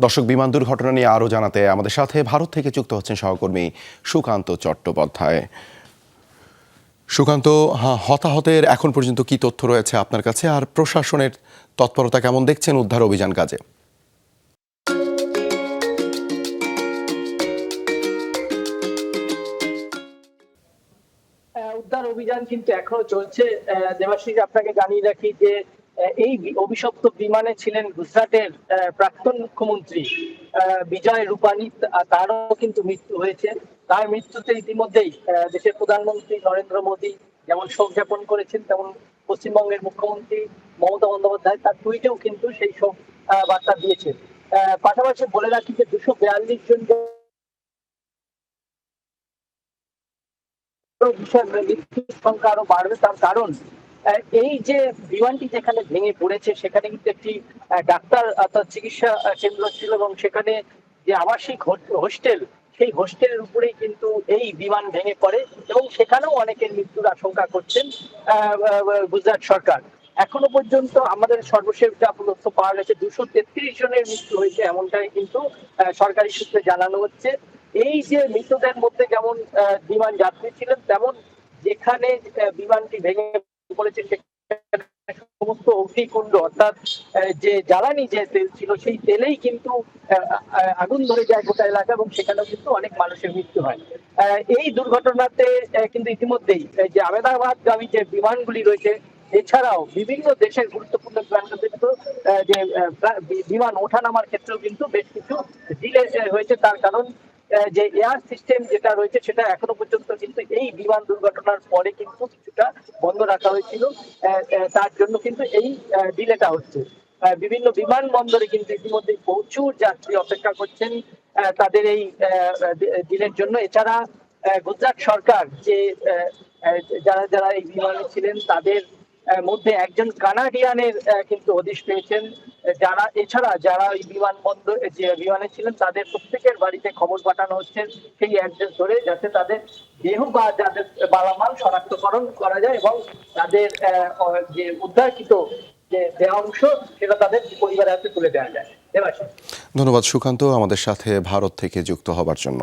দর্শক বিমান দুর্ঘটনা নিয়ে আরও জানাতে আমাদের সাথে ভারত থেকে যুক্ত হচ্ছেন সহকর্মী সুকান্ত চট্টোপাধ্যায়। সুকান্ত হ্যাঁ, হতাহতের এখন পর্যন্ত কি তথ্য রয়েছে আপনার কাছে? আর প্রশাসনের তৎপরতা কেমন দেখছেন উদ্ধার অভিযান কাজে? উদ্ধার অভিযান কিন্তু এখনও চলছে। আহ, দেবাশিস আপনাকে জানিয়ে রাখি যে এই অভিশপ্ত বিমানে ছিলেন গুজরাটের প্রাক্তন মুখ্যমন্ত্রী বিজয় রূপানী তারও কিন্তু মৃত্যু হয়েছে। তার মৃত্যুতে ইতিমধ্যেই দেশের প্রধানমন্ত্রী নরেন্দ্র মোদী যেমন শোক জ্ঞাপন করেছেন, তেমন পশ্চিমবঙ্গের মুখ্যমন্ত্রী মমতা বন্দ্যোপাধ্যায় তার টুইটেও কিন্তু সেই শোক বার্তা দিয়েছেন। পাশাপাশি বলে রাখি যে দুশো বিয়াল্লিশ জন বিষয় মৃত্যুর সংখ্যা আরও বাড়বে, তার কারণ এই যে বিমানটি যেখানে ভেঙে পড়েছে, সেখানে কিন্তু একটি ডাক্তার, অর্থাৎ চিকিৎসা কেন্দ্র ছিল এবং সেখানে যে আবাসিক হোস্টেল, সেই হোস্টেলের উপরেই কিন্তু এই বিমান ভেঙে পড়ে এবং সেখানেও অনেকের মৃত্যুর আশঙ্কা করছেন গুজরাট সরকার। এখনও পর্যন্ত আমাদের সর্বশেষ যা তথ্য পাওয়া গেছে, দুশো তেত্রিশ জনের মৃত্যু হয়েছে এমনটাই কিন্তু সরকারি সূত্রে জানানো হচ্ছে। এই যে মৃতদের মধ্যে যেমন বিমান যাত্রী ছিলেন, তেমন যেখানে বিমানটি ভেঙে সমস্ত অগ্নিকুণ্ড অর্থাৎ যে জ্বালানি যে তেল ছিল, সেই তেলেই কিন্তু আগুন ধরে যায় গোটা এলাকা এবং সেখানেও কিন্তু অনেক মানুষের মৃত্যু হয়। এই দুর্ঘটনাতে কিন্তু ইতিমধ্যেই যে আহমেদাবাদগামী যে বিমানগুলি রয়েছে, এছাড়াও বিভিন্ন দেশের গুরুত্বপূর্ণ বিমানগুলো কিন্তু যে বিমান ওঠানামার ক্ষেত্রেও কিন্তু বেশ কিছু ডিলে হয়েছে। তার কারণ যে এয়ার সিস্টেম যেটা রয়েছে সেটা এখনও পর্যন্ত কিন্তু এই বিমান দুর্ঘটনার পরে কিন্তু কিছুটা বন্ধ রাখা হয়েছিল। তার জন্য কিন্তু এই ডিলেটা হচ্ছে। বিভিন্ন বিমানবন্দরে কিন্তু ইতিমধ্যে প্রচুর যাত্রী অপেক্ষা করছেন তাদের এই ডিলের জন্য। এছাড়া গুজরাট সরকার যে যারা যারা এই বিমানে ছিলেন, তাদের মধ্যে একজন কানাডিয়ানের কিন্তু হদিশ পেয়েছেন। যারা, এছাড়া যারা ওই বিমানবন্দর, যে বিমানে ছিলেন, তাদের প্রত্যেকের বাড়িতে খবর পাঠানো হচ্ছে। সেই অ্যাড্রেস ধরে যাতে তাদের দেহ বা যাদের মালামাল শনাক্তকরণ করা যায় এবং তাদের যে উদ্ধারকৃত যে দেহ অংশ, সেটা তাদের পরিবারের হাতে তুলে দেওয়া যায়। ধন্যবাদ সুকান্ত। আমাদের সাথে ভারত থেকে যুক্ত হবার জন্য।